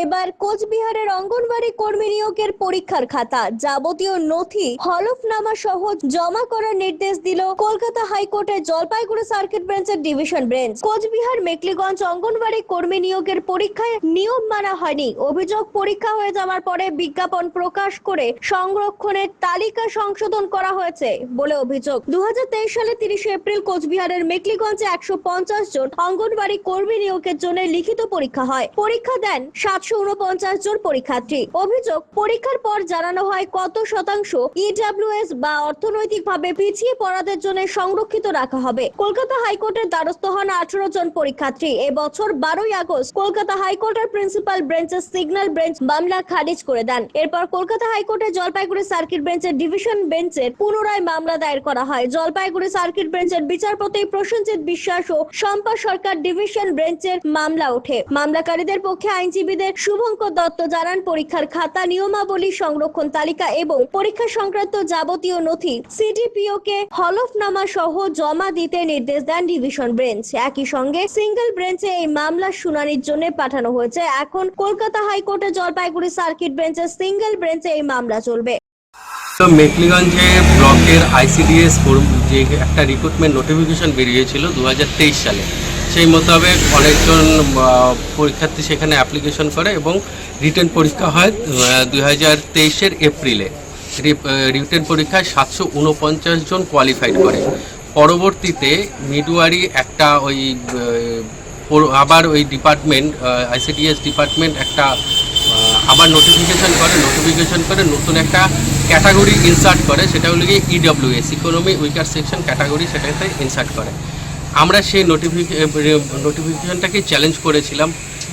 এবার কোচবিহারের অঙ্গনবাড়ি কর্মী নিয়োগের পরীক্ষার খাতা। যাবতীয় নথি, হলফনামা সহ জমা করার নির্দেশ দিল কলকাতা হাইকোর্টের জলপাইগুড়ি সার্কিট বেঞ্চের ডিভিশন বেঞ্চ। কোচবিহার মেকলিগঞ্জ অঙ্গনবাড়ি কর্মী নিয়োগের পরীক্ষায় নিয়ম মানা হয়নি। অভিযোগ পরীক্ষা হয়ে যাওয়ার পরে বিজ্ঞাপন প্রকাশ করে সংরক্ষণের তালিকা সংশোধন করা হয়েছে বলে অভিযোগ। দু সালে তিরিশে এপ্রিল কোচবিহারের মেকলিগঞ্জে একশো পঞ্চাশ জন অঙ্গনবাড়ি কর্মী নিয়োগের জন্য লিখিত পরীক্ষা হয়। পরীক্ষা দেন সাতশো উনপঞ্চাশ জন পরীক্ষার্থী। অভিযোগ, পরীক্ষার পর জানানো হয় কত শতাংশ ইডাব্লিউএস বা অর্থনৈতিকভাবে পিছিয়ে পড়াদের জন্য সংরক্ষিত রাখা হবে। কলকাতা হাইকোর্টের দ্বারস্থ হন আঠারো জন পরীক্ষার্থী। এবছর বারোই আগস্ট কলকাতা হাইকোর্টের প্রিন্সিপাল বেঞ্চের সিগন্যাল বেঞ্চ মামলা খারিজ করে দেন। এরপর কলকাতা হাইকোর্টের জলপাইগুড়ি সার্কিট বেঞ্চের ডিভিশন বেঞ্চের পুনরায় মামলা দায়ের করা হয়। জলপাইগুড়ি সার্কিট বেঞ্চের বিচারপতি প্রসেনজিৎ বিশ্বাস ও শম্পা সরকার ডিভিশন বেঞ্চের মামলা ওঠে। মামলাকারীদের পক্ষে আইনজীবীদের শুভঙ্কর দত্ত জানান, পরীক্ষার খাতা, নিয়মাবলী, সংরক্ষণ তালিকা এবং পরীক্ষা সংক্রান্ত যাবতীয় নথি সিডিপিও কে হলফনামা সহ জমা দিতে নির্দেশ দেন ডিভিশন বেঞ্চ। একই সঙ্গে সিঙ্গেল বেঞ্চে এই মামলার শুনানির জন্য পাঠানো হয়েছে। এখন কলকাতা হাইকোর্টে জলপাইগুড়ি সার্কিট বেঞ্চের সিঙ্গেল বেঞ্চে এই মামলা চলবে। মেকলিগঞ্জে ব্লকের আইসিডিএস যে একটা রিক্রুটমেন্ট নোটিফিকেশন বেরিয়েছিল দুহাজার তেইশ সালে। সেই মোতাবেক অনেকজন পরীক্ষার্থী সেখানে অ্যাপ্লিকেশন করে এবং রিটার্ন পরীক্ষা হয় দুই হাজার তেইশের এপ্রিলে। রিটেন পরীক্ষায় সাতশো উনপঞ্চাশ জন কোয়ালিফাইড করে। পরবর্তীতে মিডওয়ারি একটা ওই আবার ওই ডিপার্টমেন্ট আইসিডিএস ডিপার্টমেন্ট একটা আবার নোটিফিকেশন করে নোটিফিকেশন করে নতুন একটা ক্যাটাগরি ইনসার্ট করে, সেটা হলো গিয়ে EWS economy weaker section category সেটাতে ইনসার্ট করে। আমরা সেই নোটিফিকেশনটাকে চ্যালেঞ্জ করেছিলাম।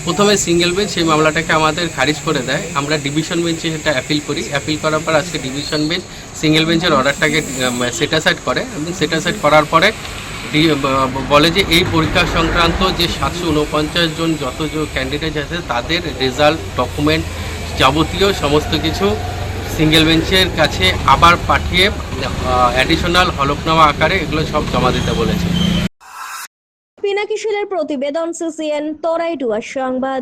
প্রথমে সিঙ্গেল বেঞ্চ সেই মামলাটাকে আমাদের খারিজ করে দেয়। আমরা ডিভিশন বেঞ্চে সেটা অ্যাপিল করি। অ্যাপিল করার পর আজকে ডিভিশন বেঞ্চ সিঙ্গেল বেঞ্চের অর্ডারটাকে সেটাসাইড করে এবং সেটাসাইড করার পরে বলে যে এই পরীক্ষা সংক্রান্ত যে সাতশো উনপঞ্চাশ জন যত ক্যান্ডিডেট আছে, তাদের রেজাল্ট ডকুমেন্ট যাবতীয় সমস্ত কিছু সিঙ্গেল বেঞ্চের কাছে আবার পাঠিয়ে অ্যাডিশনাল হলফনামা আকারে এগুলো সব জমা দিতে বলেছে। পিনাকি শিলের প্রতিবেদন সিসিএন তরাইটুয়া সংবাদ।